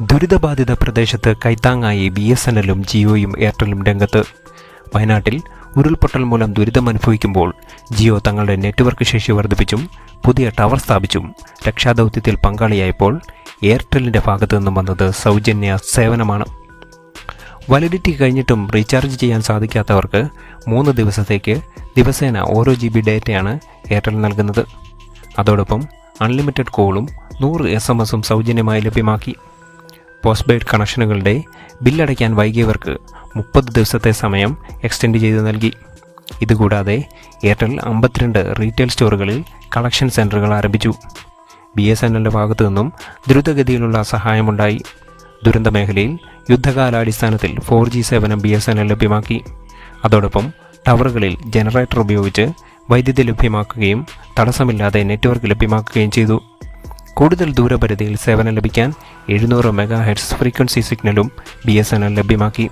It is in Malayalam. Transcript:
ദുരിതബാധിത പ്രദേശത്ത് കൈത്താങ്ങായി ബി എസ് എൻ എല്ലും ജിയോയും എയർടെലും രംഗത്ത്. വയനാട്ടിൽ ഉരുൾപൊട്ടൽ മൂലം ദുരിതമനുഭവിക്കുമ്പോൾ ജിയോ തങ്ങളുടെ നെറ്റ്വർക്ക് ശേഷി വർദ്ധിപ്പിച്ചും പുതിയ ടവർ സ്ഥാപിച്ചും രക്ഷാദൗത്യത്തിൽ പങ്കാളിയായപ്പോൾ എയർടെലിന്റെ ഭാഗത്തു നിന്നും വന്നത് സൗജന്യ സേവനമാണ്. വാലിഡിറ്റി കഴിഞ്ഞിട്ടും റീചാർജ് ചെയ്യാൻ സാധിക്കാത്തവർക്ക് മൂന്ന് ദിവസത്തേക്ക് ദിവസേന ഓരോ ജി ബി ഡേറ്റയാണ് എയർടെൽ നൽകുന്നത്. അതോടൊപ്പം അൺലിമിറ്റഡ് കോളും നൂറ് എസ് എം എസും സൗജന്യമായി ലഭ്യമാക്കി. പോസ്റ്റ് പെയ്ഡ് കണക്ഷനുകളുടെ ബില്ലടയ്ക്കാൻ വൈകിയവർക്ക് മുപ്പത് ദിവസത്തെ സമയം എക്സ്റ്റെൻഡ് ചെയ്ത് നൽകി. ഇതുകൂടാതെ എയർടെൽ അമ്പത്തിരണ്ട് റീറ്റെയിൽ സ്റ്റോറുകളിൽ കളക്ഷൻ സെന്ററുകൾ ആരംഭിച്ചു. ബി എസ് എൻ എല്ലിന്റെ ഭാഗത്തു നിന്നും ദ്രുതഗതിയിലുള്ള സഹായമുണ്ടായി. ദുരന്ത മേഖലയിൽ യുദ്ധകാലാടിസ്ഥാനത്തിൽ ഫോർ ജി സേവനം ബി എസ് എൻ എൽ ലഭ്യമാക്കി. അതോടൊപ്പം ടവറുകളിൽ ജനറേറ്റർ ഉപയോഗിച്ച് വൈദ്യുതി ലഭ്യമാക്കുകയും തടസ്സമില്ലാതെ നെറ്റ്വർക്ക് ലഭ്യമാക്കുകയും ചെയ്തു. കൂടുതൽ ദൂരപരിധിയിൽ സേവനം ലഭിക്കാൻ എഴുന്നൂറ് മെഗാ ഹെഡ്സ് ഫ്രീക്വൻസി സിഗ്നലും ബി ലഭ്യമാക്കി.